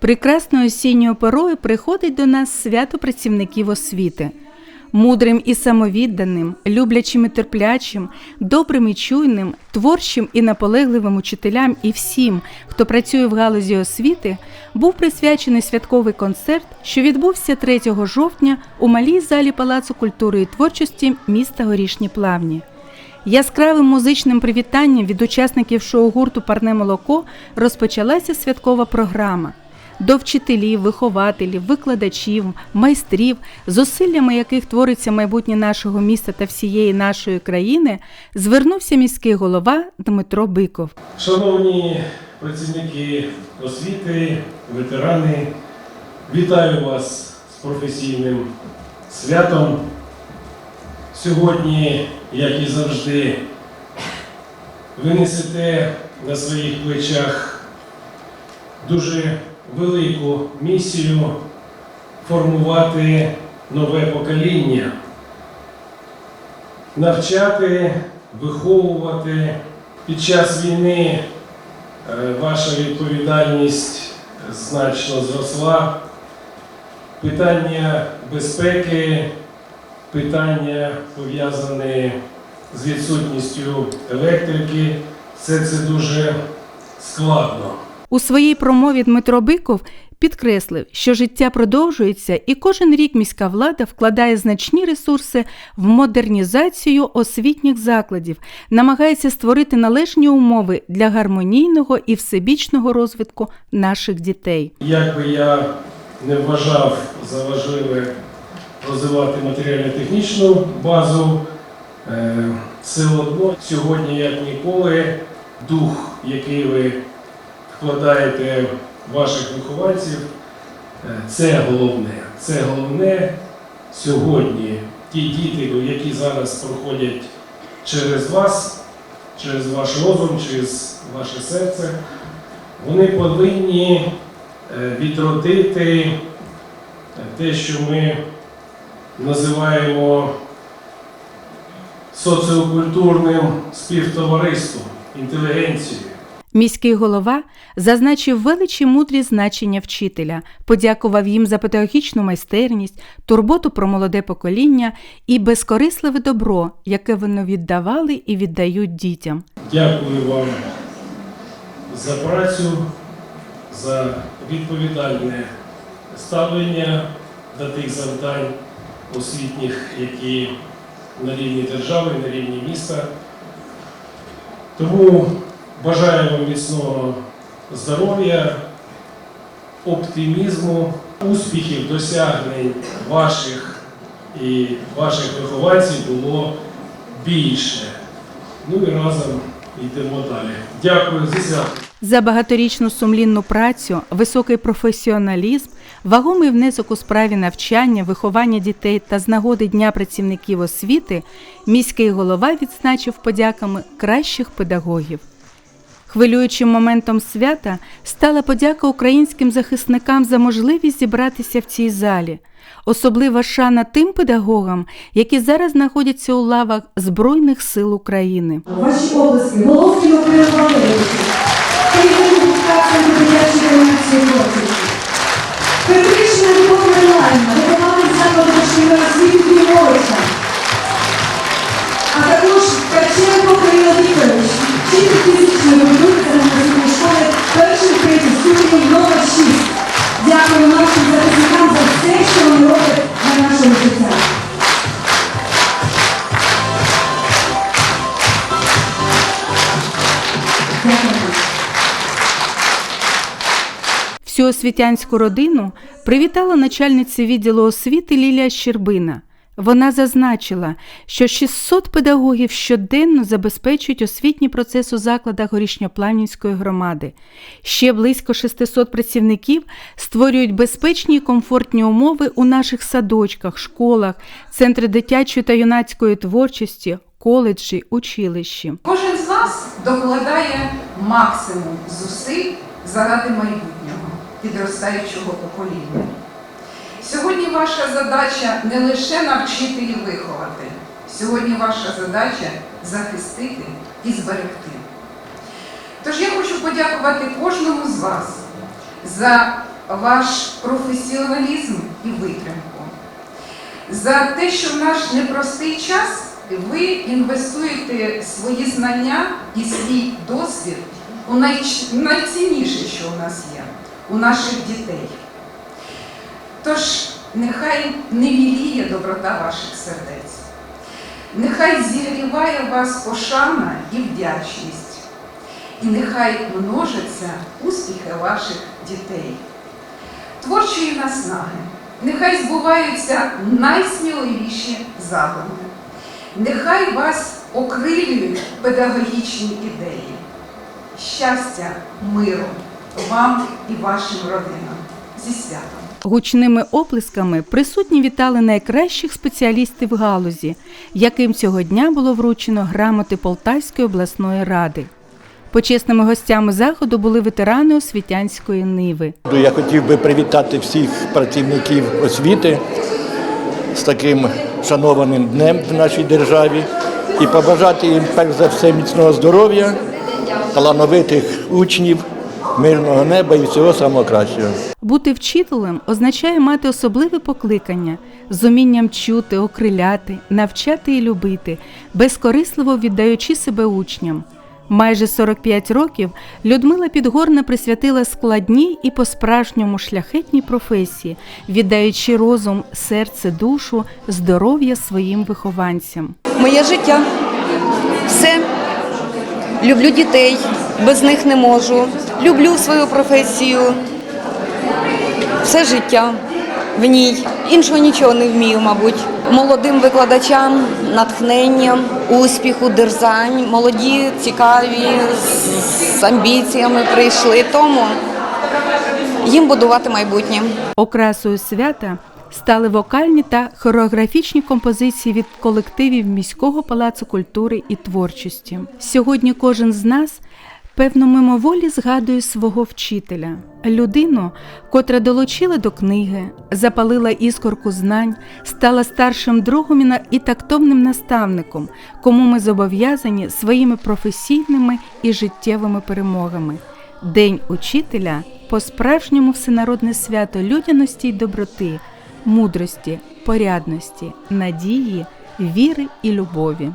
Прекрасною осінньою порою приходить до нас свято працівників освіти. Мудрим і самовідданим, люблячим і терплячим, добрим і чуйним, творчим і наполегливим учителям і всім, хто працює в галузі освіти, був присвячений святковий концерт, що відбувся 3 жовтня у малій залі Палацу культури і творчості міста Горішні Плавні. Яскравим музичним привітанням від учасників шоу-гурту Парне молоко розпочалася святкова програма. До вчителів, вихователів, викладачів, майстрів, зусиллями яких твориться майбутнє нашого міста та всієї нашої країни, звернувся міський голова Дмитро Биков. Шановні працівники освіти, ветерани, вітаю вас з професійним святом. Сьогодні, як і завжди, ви несете на своїх плечах дуже велику місію формувати нове покоління, навчати, виховувати. Під час війни е, ваша відповідальність значно зросла. Питання безпеки, питання пов'язані з відсутністю електрики, все це дуже складно. У своїй промові Дмитро Биков підкреслив, що життя продовжується, і кожен рік міська влада вкладає значні ресурси в модернізацію освітніх закладів, намагається створити належні умови для гармонійного і всебічного розвитку наших дітей. Як би я не вважав за важливе розвивати матеріально-технічну базу, е, все одно сьогодні, як ніколи, дух, який ви вкладаєте ваших вихованців, е, це головне. Це головне сьогодні. Ті діти, які зараз проходять через вас, через ваш розум, через ваше серце, вони повинні е, відродити е, те, що ми називаємо соціокультурним співтовариством, інтелігенцією. Міський голова зазначив величі мудрі значення вчителя, подякував їм за педагогічну майстерність, турботу про молоде покоління і безкорисливе добро, яке вони віддавали і віддають дітям. Дякую вам за працю, за відповідальне ставлення до тих завдань освітніх, які на рівні держави, на рівні міста. Тому бажаю вам міцного здоров'я, оптимізму, успіхів, досягнень ваших і ваших вихованців було більше. Ну і разом йдемо далі. Дякую зі святом. За багаторічну сумлінну працю, високий професіоналізм, вагомий внесок у справі навчання, виховання дітей та з нагоди Дня працівників освіти міський голова відзначив подяками кращих педагогів. Хвилюючим моментом свята стала подяка українським захисникам за можливість зібратися в цій залі. Особлива шана тим педагогам, які зараз знаходяться у лавах Збройних сил України. Ваші обласки, Головкіно Валерійовичу, керівник адміністрації дитячої комерції Всю освітянську родину привітала начальниця відділу освіти Лілія Щербина. Вона зазначила, що 600 педагогів щоденно забезпечують освітній процес у закладах Горішньоплавнівської громади. Ще близько 600 працівників створюють безпечні і комфортні умови у наших садочках, школах, центри дитячої та юнацької творчості, коледжі, училищі. Кожен з нас докладає максимум зусиль заради майбутнього підростаючого покоління. Сьогодні ваша задача не лише навчити і виховати. Сьогодні ваша задача захистити і зберегти. Тож я хочу подякувати кожному з вас за ваш професіоналізм і витримку, за те, що в наш непростий час ви інвестуєте свої знання і свій досвід у найцінніше, що у нас є, у наших дітей. Тож нехай не віліє доброта ваших сердець, нехай зігріває вас пошана і вдячність, і нехай множаться успіхи ваших дітей, творчої наснаги, нехай збуваються найсміливіші задуми, нехай вас окрилюють педагогічні ідеї, щастя, миру вам і вашим родинам зі святом. Гучними оплесками присутні вітали найкращих спеціалістів галузі, яким цього дня було вручено грамоти Полтавської обласної ради. Почесними гостями заходу були ветерани освітянської ниви. Я хотів би привітати всіх працівників освіти з таким шанованим днем в нашій державі і побажати їм перш за все міцного здоров'я, талановитих учнів, мирного неба і всього самого кращого. Бути вчителем означає мати особливе покликання з умінням чути, окриляти, навчати і любити, безкорисливо віддаючи себе учням. Майже 45 років Людмила Підгорна присвятила складній і по-справжньому шляхетній професії, віддаючи розум, серце, душу, здоров'я своїм вихованцям. Моє життя. Все. Люблю дітей, без них не можу. Люблю свою професію. Все життя в ній. Іншого нічого не вмію, мабуть. Молодим викладачам натхнення, успіху, дерзань. Молоді, цікаві, з амбіціями прийшли. Тому їм будувати майбутнє. Окрасою свята стали вокальні та хореографічні композиції від колективів міського палацу культури і творчості. Сьогодні кожен з нас певно мимоволі згадує свого вчителя, людину, котра долучила до книги, запалила іскорку знань, стала старшим другом і тактовним наставником, кому ми зобов'язані своїми професійними і життєвими перемогами. День учителя по-справжньому всенародне свято людяності й доброти, мудрості, порядності, надії, віри і любові.